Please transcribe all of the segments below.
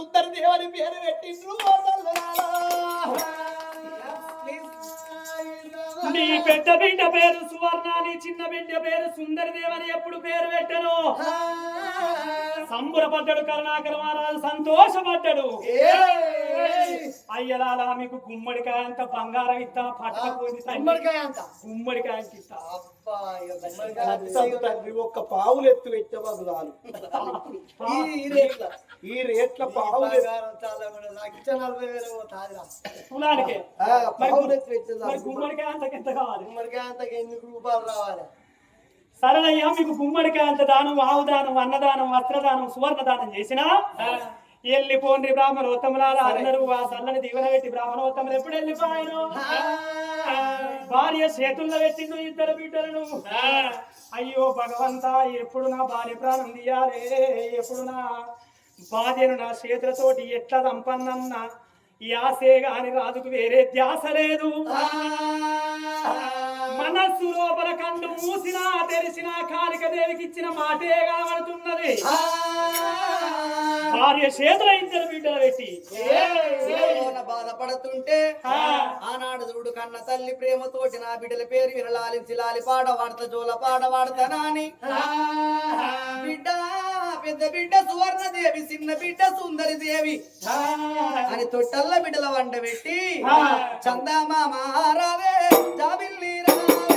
సుందరి దేవని పేరు పెట్టిండ్రు. తల్లులారా. నీ పెద్ద బిడ్డ పేరు సువర్ణ నీ చిన్న బిడ్డ పేరు సుందరి దేవని ఎప్పుడు పేరు పెట్టను? సంబరపడ్డాడు కరుణాకర మహారాజు సంతోషపడ్డాడు. అయ్యలాలా మీకు గుమ్మడికాయ అంత బంగారం ఇస్తా పట్టకపోయింది గుమ్మడికాయ అంత. గుమ్మడికాయ ఇస్తా. అసలు తండ్రి ఒక్క పావులు ఎత్తు పెట్టవదు చాలు. ఈ- రేట్ల. ఈ రేట్ల పావులు కులానికే. ఎత్తు. గుమ్మడికాయ అంతకి ఎంత కావాలి? గుమ్మడికాయ అంతకి ఎన్ని రూపాయలు రావాలి? సరేనయ్యా మీకు గుమ్మడికాయ అంత దానం ఆవు దానం అన్నదానం వస్త్రదానం సువర్ణ దానం చేసినా వెళ్ళిపోండి బ్రాహ్మణోత్తములారా అందరూ ఆ సల్లని దీవెన పెట్టి బ్రాహ్మణోత్తములు ఎప్పుడు వెళ్ళిపోయాను భార్య చేతుల్లో పెట్టిండు ఇద్దరు బిడ్డలను. అయ్యో భగవంతా ఎప్పుడు నా భార్య ప్రాణం తీయాలే? ఎప్పుడు నా భార్యను నా చేతులతోటి ఎట్లా సంపన్నన్న యాసే గాని రాజుకు వేరే ధ్యాస లేదు. మనస్సు లోపల కళ్ళు మూసినా తెరిసినా కాలిక దేవికి ఇచ్చిన మాటే కనబడుతున్నది. భార్య చేతుల ఇద్దరు బిడ్డలు పెట్టి. బాధపడుతుంటే ఆ. ఆనాడు చూడు కన్న తల్లి ప్రేమతోటి నా బిడ్డల పేరు వినలాలించి లాలి పాడ వాడత జోల పాడ వాడతానాని బిడ్డ. పెద్ద బిడ్డ సువర్ణ దేవి చిన్న బిడ్డ సుందరి దేవి అని తొట్టల్ల బిడ్డల వంట పెట్టి ఆ. చందమామ రావే జాబిల్లి రావే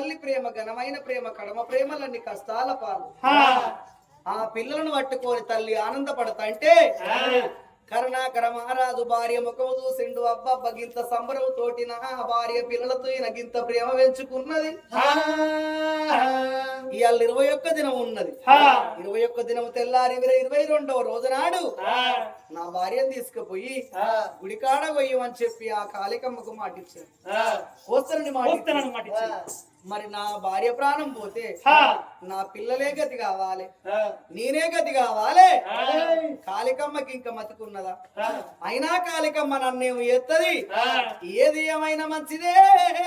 తల్లి ప్రేమ ఘనమైన ప్రేమ కడమ ప్రేమలన్నీ కష్టాల పాలు. ఆ పిల్లలను పట్టుకొని తల్లి ఆనందపడతా అంటే కరుణాకర మహారాజు భార్య ముఖము చూసిండు అబ్బబ్బ గింత సంబరం తోటి నా భార్య పిల్లలతో ఈయన గింత ప్రేమ పెంచుకున్నది. ఇవాళ ఇరవై ఒక్క దినం ఉన్నది. ఇరవై ఒక్క దినం తెల్లారి ఇరవై రెండవ రోజు నాడు నా భార్యను తీసుకుపోయి గుడికాడ పోయమని చెప్పి ఆ కాళికమ్మకు మాటిచ్చాను వస్తానని మాట. మరి నా భార్య ప్రాణం పోతే నా పిల్లలే గతి కావాలి నేనే గతి కావాలి కాళికమ్మకి ఇంకా మతుకున్నదా అయినా కాళికమ్మ నన్నేమో ఎత్తది ఏది ఏమైనా మంచిదే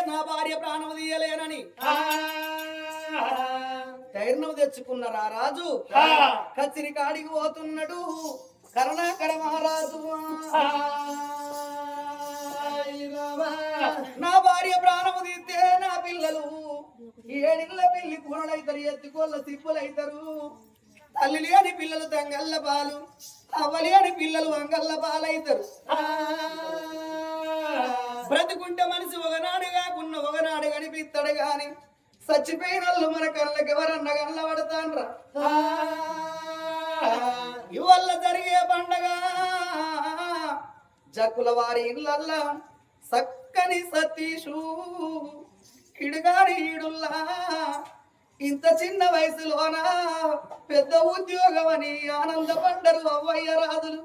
నా భార్య ప్రాణం తీయలేనని ధైర్యం తెచ్చుకున్న ఆ రాజు కచ్చిరి కాడికి పోతున్నాడు కరుణాకర మహారాజు నా భార్య ప్రాణము తీస్తే నా పిల్లలు ఏడిళ్ళ పిల్లి కూరలైతారు ఎత్తుకోళ్ళ సిప్పులైతారు. తల్లి లేని పిల్లలు తంగళ్ళ పాలు అవ్వలేని పిల్లలు అంగల్ల పాలైతారు. బ్రతుకుంటే మనిషి ఒకనాడు కాకున్న ఒకనాడు కనిపిస్తాడు గాని చచ్చిపోయిన వాళ్ళు మన కళ్ళకి ఎవరన్న కళ్ళ పడతాన్రా ఇవల్ల జరిగే పండగ జక్కుల వారి ఇళ్ళల్లా సక్కని సతీషు. కిడుగాని ఈడుల్లా ఇంత చిన్న వయసులోన? పెద్ద ఉద్యోగం అని ఆనందపడ్డరు అవ్వయ్య రాజులు.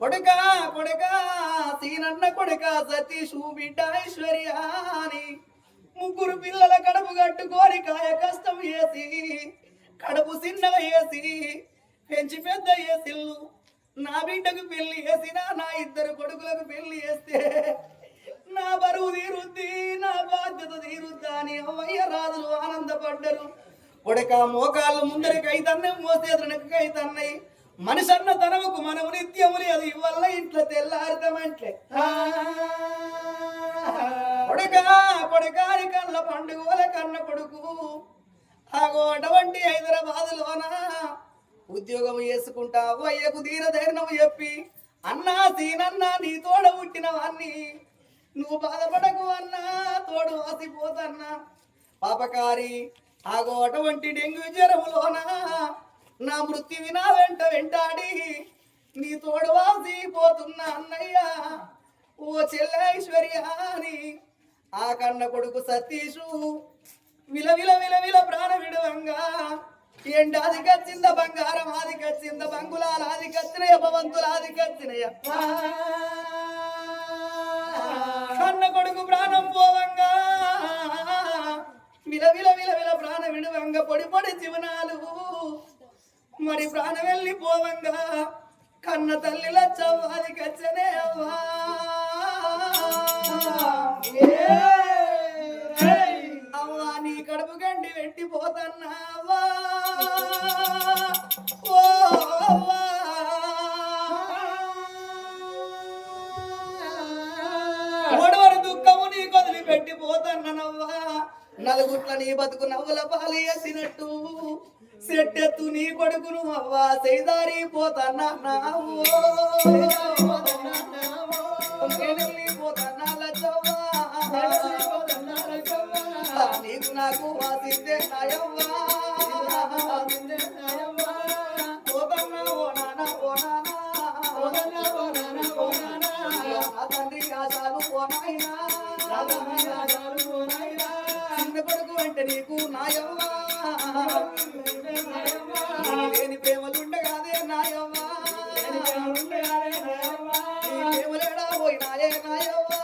కొడుక కొడుక సీనన్న కొడుక సతీషు బిడ్డ ఐశ్వర్య అని ముగ్గురు పిల్లల కడుపు కట్టుకొని కాయ కష్టం వేసి కడుపు చిన్న వేసి పెంచి పెద్ద వేసిల్లు నా బిడ్డకు పెళ్ళి చేసినా నా ఇద్దరు కొడుకులకు పెళ్ళి చేస్తే నా బరువు తీరుద్ది నా బాధ్యత తీరుద్దా అని అమ్మయ్య రాజులు ఆనందపడ్డరు. కొడక మోకాళ్ళు ముందరికైతన్నే మోసేదనకైతన్నాయి మనిషి అన్న తనముకు మనము నిత్యములు అది ఇవల్ల ఇంట్లో తెల్లారితమంట్లే కొడుక కొడుకాని కళ్ళ పండుగల కన్న కొడుకు. ఆగో అటువంటి హైదరాబాదులోన? ఉద్యోగం చేసుకుంటావు అయ్యకు తీర ధైర్యం చెప్పి అన్నా తీనన్నా నీ తోడ పుట్టిన వాన్ని నువ్వు బాధపడకు అన్నా తోడు వాసిపోతన్నా పాపకారి ఆగో అటువంటి డెంగ్యూ జ్వరములోన నా మృత్యువి నా వెంట వెంటాడి నీ తోడు వాసిపోతున్నా అన్నయ్య. ఓ చెల్లైశ్వర్య అని ఆ కన్న కొడుకు సతీషు విల విల విల విల ప్రాణ విడవంగా ఎండాది కచ్చింద బంగారం ఆది కచ్చింద బంగులాల ఆది కచ్చినయ భవంతుల ఆది కచ్చినయ కన్న కొడుకు ప్రాణం పోవంగా విల విల విల విల ప్రాణ విడవంగా పొడి పొడి జీవనాలు మరి ప్రాణం వెళ్ళి పోవంగా కన్న తల్లి లచ్చవ్వాది కచ్చనే అవ్వా కడుపు గండి వెట్టి పోతన్నావా ఓ దుఃఖము నీ కొదిలి పెట్టి పోతన్ననవ్వా నలుగుట్ల నీ బతుకు నవ్వుల పాలు వేసినట్టు సెట్టెత్తు నీ కొడుకును అవ్వా. సైదారి పోతన్నా వాసిద్దే నాయవ్వా పోతన్నా ఓ నీకు నాకు వాసిందే నా తండ్రి ఆశాలు ఓ చిన్న కొడుకు అంటే నీకు నాయవ్వా లేని ప్రేమలుండగాదే నాయవ్వా నీ ప్రేమలేడా? పోయినాయే నాయవ్వా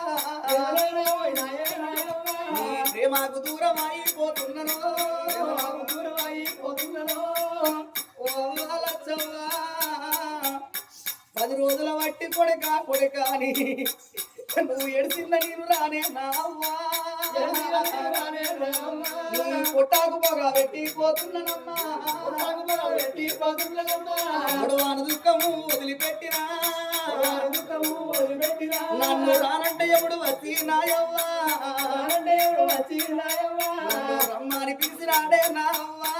ప్రేమకు దూరం అయిపోతున్నాను ఓ లచ్చవ్వా పది రోజుల వట్టి కొడక కొడక అని. నువ్వు ఎడిసిన నేను రానే నావ్వా. పుట్టాకు పొగ పెట్టి పోతున్నానమ్మా గొడవాన దుఃఖము వదిలిపెట్టినా నన్ను రానంటే ఎప్పుడు వచ్చి నాయవ్వా నన్ను రమ్మని పిలిచినాడే నావ్వా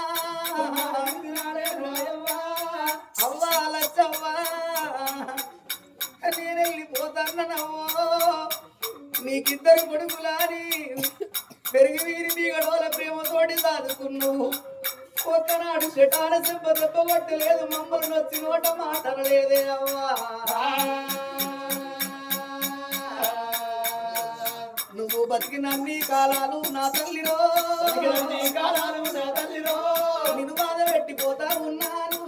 అవ్వా లచ్చవ్వా నేను వెళ్ళిపోతానవ్వో నీకిద్దరు కొడుకులాని పెరిగి వీరి మీ గడవల ప్రేమతోటి సాదుకున్నావు. ఒక్కనాడు చెటాన చెంప దెబ్బగొట్టలేదు మమ్మల్ని వచ్చి నోట మాటలలేదే అవ్వా. నువ్వు బతికినన్ని కాలాలు నా తల్లిరో. నిన్ను బాధ పెట్టిపోతా ఉన్నాను.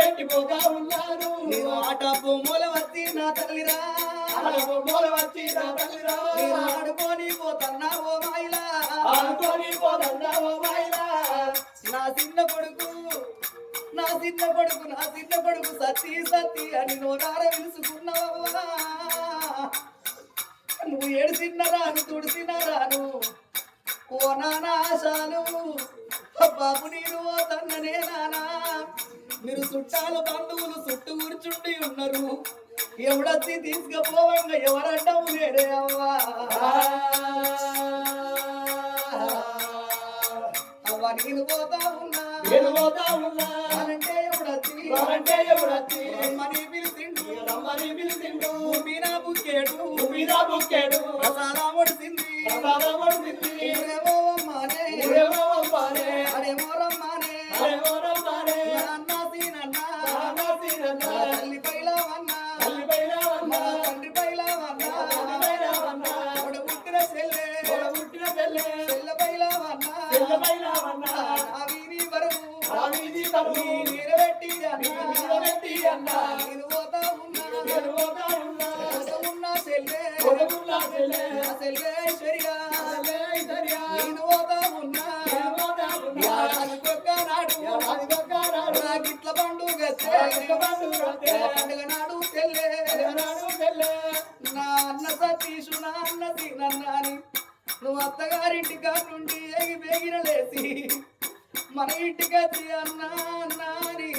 పెట్టిపోతా ఉన్నాను. నేను ఆట బొమ్మల వచ్చి నా తల్లిరా. బొమ్మలు వచ్చి నా తల్లిరా. నేను ఆడుకొని పోతున్నా ఓ మాయిలా ఆడుకొని పోతున్నావు మైలా నా చిన్న కొడుకు నా చిన్న కొడుకు నా చిన్న కొడుకు సతీ సతీ అని నోరార పిలుచుకున్నావా నువ్వు ఏడిసిన రాను తుడిసిన రాను ఓ నాన్న ఆశాలు బాబు నేను ఓ తన్ననే నానా మీరు చుట్టాలు బంధువులు చుట్టూ కూర్చుండి ఉన్నారు ఎవడొచ్చి తీసుకుపోవంగా ఎవరడ్డము లేడే అవ్వ నేను పోతా ఉన్నా. నేను పోతా ఉన్నా అంటే ఎవడొచ్చి అంటే ఎవడొచ్చి రమ్మని పిలిచిండు రమ్మని పిలిచిండు మీనా బుక్కేడు మీనా బుక్కేడు ప్రసాదం పడుతుంది ప్రసాదం పడుతుంది నిలబెట్టి నిలబెట్టి అన్న. నేను పోతా ఉన్నా. నేను పోతా ఉన్నా. పోతా ఉన్నా చెల్లె కొడుకున్నా చెల్లె నా చెల్లె ఐశ్వర్య. చెల్లె ఐశ్వర్య. నేను పోతా ఉన్నా. నేను పోతా ఉన్నా. ఏడాదికొక్క నాడు. పక్కనాడు నా పండుగ పండుగ. పండుగ నాడు నాడు అన్న సతీషు నా అన్న నువ్వు అత్తగారింటి కాడ నుండి ఏగి బేగిన లేసి మన ఇంటికి వచ్చి అన్నా అన్నాని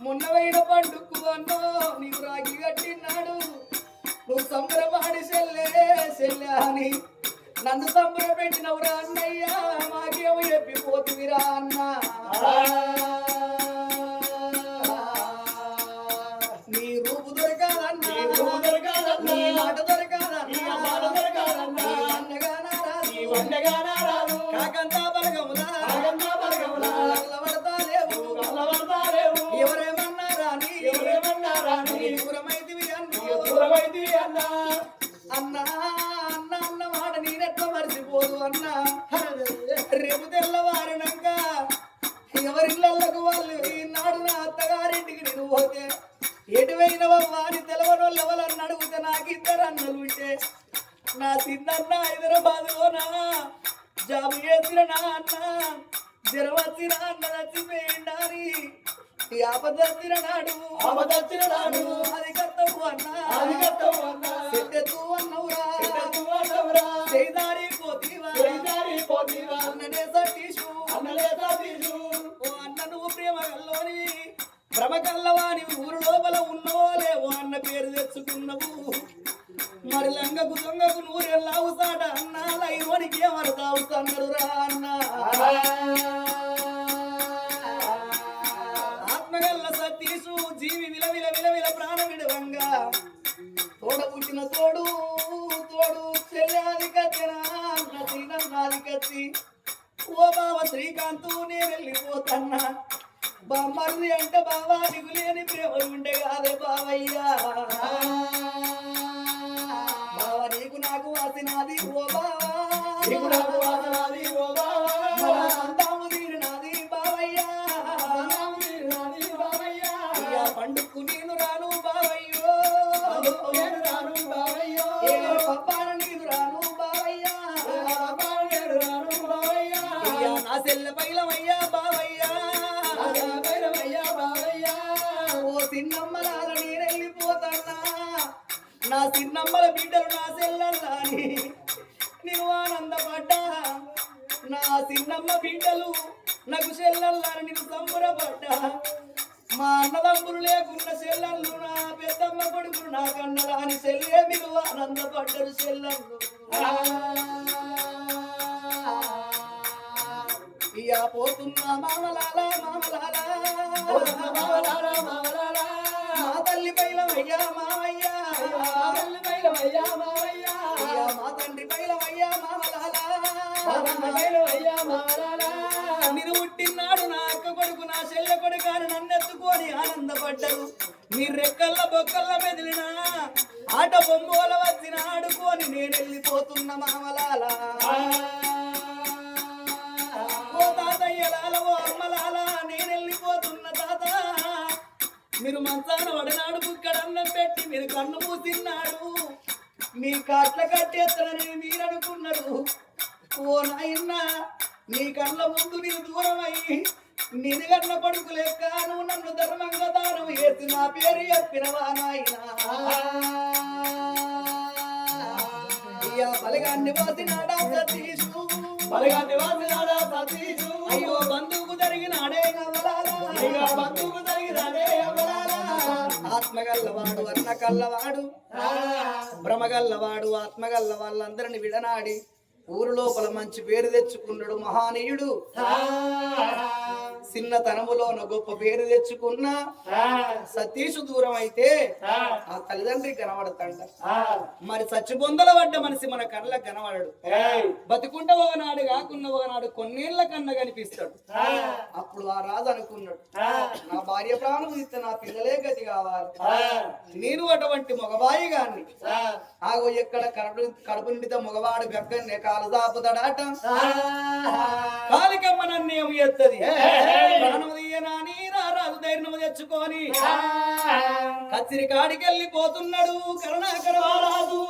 మొన్న వేయిన పండుకు అన్నో నీకు రాగి కట్టినాడు. నువ్వు సంబరపాడి సెల్లే చెల్లె అని. నన్ను సంబర పెట్టినవురా అన్నయ్యా మాకేమో చెప్పిపోతువిరా అన్నా. నా చిన్నన్న హైదరాబాద్లోనా జాబు చేసిన నా అన్న జ్వరం వచ్చిన అన్న చచ్చిపోయిండాని ఈ ఆపద వచ్చిన నాడు ఆపదొచ్చిన నాడు. అది కత్తవు అన్నా అది కట్టవు అన్నా. చెట్టెత్తు అన్నవురా చెట్టెత్తు అన్నవురా. చేదారి పోతీవా చేయిదారి పోతీవా. అన్ననే సతీషు అన్నలే సతీషు. ఓ అన్న నువ్వు ప్రేమ కల్లోని భ్రమ కల్లవాని ఊరు లోపల ఉన్నవో లేవో అన్న పేరు తెచ్చుకున్నవు మరి లంగకు దొంగకు నూరెళ్ళావు సాట అన్న లైవనికి ఏమడతావు అన్నారు రా అన్న. ఆత్మగల్ల సతీసు జీవి విల విల విల విల ప్రాణ విడవంగా తోడ పుట్టిన తోడు తోడు చెల్లాలి కచ్చినా కచ్చి ఓ బావ శ్రీకాంత్ నేను వెళ్ళిపోతన్నా. బామ్మర్ది అంటే బావా నీకు లేని ప్రేమ ఉండే కాదే బావయ్యా. వాసినాది ఓ బావా చిన్నమ్మల బిడ్డలు నా సెల్లల్లాని నేను ఆనందపడ్డా. నా చిన్నమ్మ బిడ్డలు నాకు చెల్లల్లాని నీవు సంబరపడ్డా. మా అన్నదమ్ములు లేకున్న సెల్లల్లు నా పెద్దమ్మ కొడుకులు నా కన్నలా అని చెల్లే మీరు ఆనందపడ్డరు చెల్లెళ్ళు. ఇయా పోతున్నా మామలాలా మామలాలా. భైరవయ్యా మీరు పుట్టినాడు నా అక్క కొడుకు నా చెల్లె కొడుకు అని నన్నెత్తుకొని ఆనందపడ్డరు. మీరు రెక్కల్ల బొక్కల్ల మెదిలినా ఆట బొమ్మల వచ్చిన ఆడుకొని నేను వెళ్ళిపోతున్న మామలాల. ఓ తాతయ్యలాల ఓ అమ్మలాల నేను వెళ్ళిపోతున్న తాత. మీరు మంచాన వడనాడు బుక్కడన్నం పెట్టి మీరు కన్ను మూసిన్నాడు. మీ కాట్ల కట్టేస్తానని మీరు అనుకున్నారు. ఓ నాయన్నా నీ కళ్ళ ముందు నీకు దూరమై నేను కన్న కొడుకు లెక్క నువ్వు నన్ను ధర్మంగా దానం వేసి నా పేరు చెప్పినవా నాయన? అయ్యా బలగాన్ని వాసినాడా సతీషు? బలగా నివాసినాడా సతీషు. అయ్యో బంధువుకు జరిగినాడే నవలాలా ఇక బంధువుకు జరిగినాడే అమలాలా. ఆత్మగల్లవాడు అన్న కల్లవాడు భ్రమగల్లవాడు ఆత్మగల్ల వాళ్ళందరిని విడనాడి ఊరు లోపల మంచి పేరు తెచ్చుకున్నాడు మహానీయుడు. చిన్నతనములోన గొప్ప పేరు తెచ్చుకున్న సతీషు దూరం అయితే ఆ తల్లిదండ్రి కనబడతాడ. మరి చచ్చిబొందల పడ్డ మనిషి మన కళ్ళకు కనబడడు. బతికుంట ఒకనాడు కాకున్న ఒకనాడు కొన్నేళ్ళ కన్నా కనిపిస్తాడు. అప్పుడు ఆ రాజు అనుకున్నాడు నా భార్య ప్రాణం ఇస్తే నా పిల్లలే గతి కావాలి. నేను అటువంటి మగబాయి గాన్ని ఆగో ఎక్కడ కడుపు కడుపు నిండితే మగవాడు గక్కన్నే కాలు దాపుతాడాట. కాలికమ్మ నన్ను ఏమి ఎత్తది ప్రాణం తీయనా నీ రారాజు ధైర్యం తెచ్చుకొని. కత్తిరి కాడికి వెళ్ళిపోతున్నాడు కరుణాకర రాజు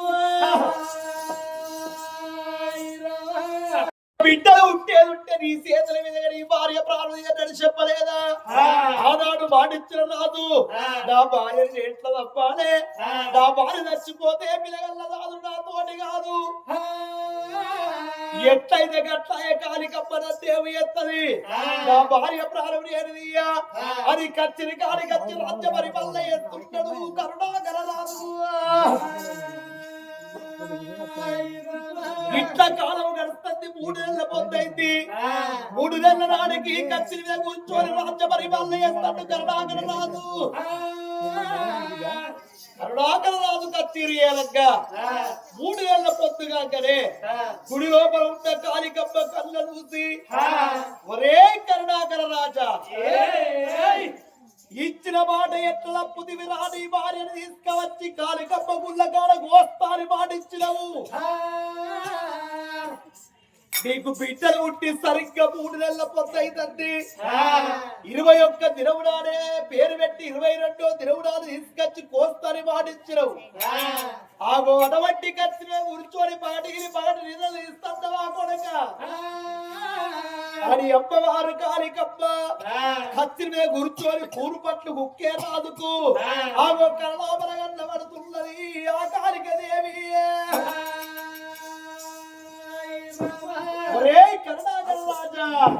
బిడ్డలు ఉంటేది ఉంటే నీ చేతుల మీద నీ భార్య ప్రాణం తీయటని చెప్పలేదా ఆనాడు మాటిచ్చిన రాదు నా భార్య ఎట్లా తప్పాలే. నా భార్య చచ్చిపోతే పిల్లగల్ల రాదు నా తోటి కాదు. ఎట్లయితే గట్లాయే కాలికమ్మన దేవు ఎత్తది నా భార్య ప్రాణం ఏనిదియ్యా అది కచ్చిని కాలి కచ్చి రాజ్య మరి వల్ల ఎత్తుంటాడు కరుణాకర రాదు ఇట్లా కాలం గడుస్తుంది మూడు నెలల పొద్దైంది మూడు నెలల నాడికి కచ్చి మీద కూర్చొని రాజ్య పరిపాలన చేస్తాడు కరుణాకర రాదు కరుణాకర రాజు కత్తిరి ఏలగ్గా మూడు నెలల పొద్దుగాకనే గుడి లోపల ఉన్న కాలికమ్మ కళ్ళ చూసి ఒరే కరుణాకర రాజా. ఇచ్చిన మాట ఎట్లా పుదివి రాని భార్యను తీసుకువచ్చి కాలికమ్మ గుళ్ళ కాడ గోస్తాని మాట ఇచ్చినవు నీకు బిడ్డలు ఉండి సరిగ్గా మూడు నెలల అవుతుంది ఇరవై ఒక్క దినవుడానే పేరు పెట్టి ఇరవై రెండో దినవుడాన్ని తీసుకొచ్చి కోస్తాని మాటిచ్చినవు. ఆగో అటువంటి కత్తిన కూర్చొని పాటికి పాటి నిధులు ఇస్తుందవా కొడక? అని అమ్మవారు కాలికమ్మ కత్తి మీద కూర్చొని కూరు పట్లు కుక్కే రాదుకు ఆగో కళ్ళ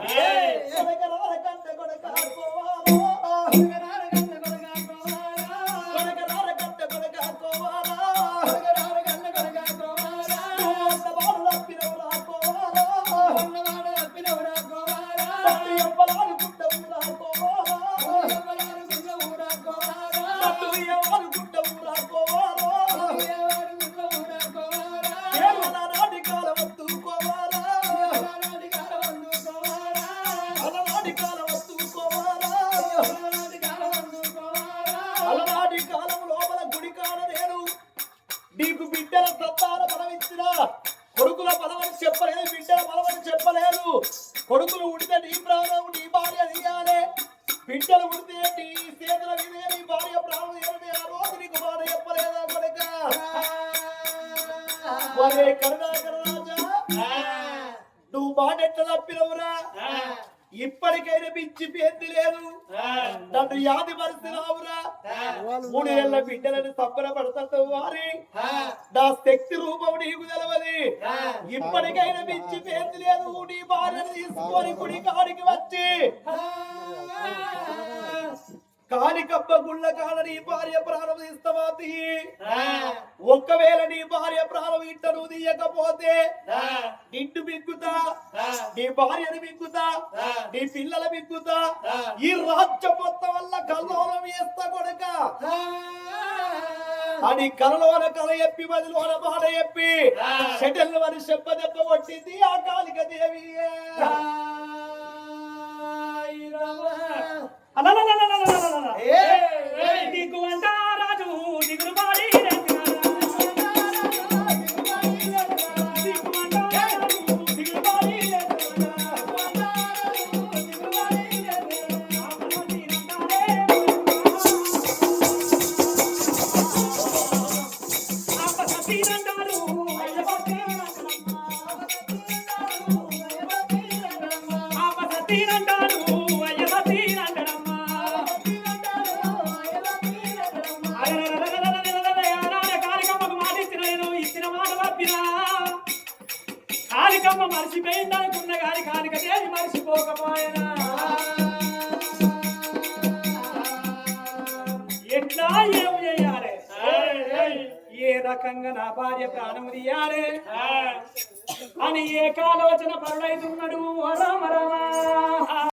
జయ ఒరే కరుణాకర రాజా. నువ్వు మాట ఎట్లా తప్పినవురా ఇప్పటికైనా పిచ్చి పేర్ది లేదు. నన్ను యాది మరిసినావురా మూడు ఏళ్ళ బిడ్డలను సంబర పడతాడు వారి నా శక్తి రూపం నీకు తెలవది. ఇప్పటికైనా పిచ్చి పేర్ది లేదు. నీ భార్యను తీసుకొని గుడి కాడికి వచ్చి. కాలికప్ప గుళ్ళ కాడ నీ భార్య ప్రాణం తీస్తావా తీయి ఒక్కవేళ నీ భార్య ప్రాణం ఇంట నువ్వు తీయకపోతే నిన్ను మిగ్గుతా నీ భార్యను మిగ్గుతా నీ పిల్లల మిగ్గుతా ఈ రాజ్యం మొత్తం వల్ల కల్లోలం వేస్తా కొడక. అని కలలోన కల చెప్పి మదిలోన మాట చెప్పి షెటల్ మరి చెప్ప దెబ్బ కొట్టింది ఆ కాలిక దేవి Tira, tira. చేయాలి నా భార్య ప్రాణం తీయాలే. అని ఏకాలోచన పరుడైతున్నాడు రామ రామ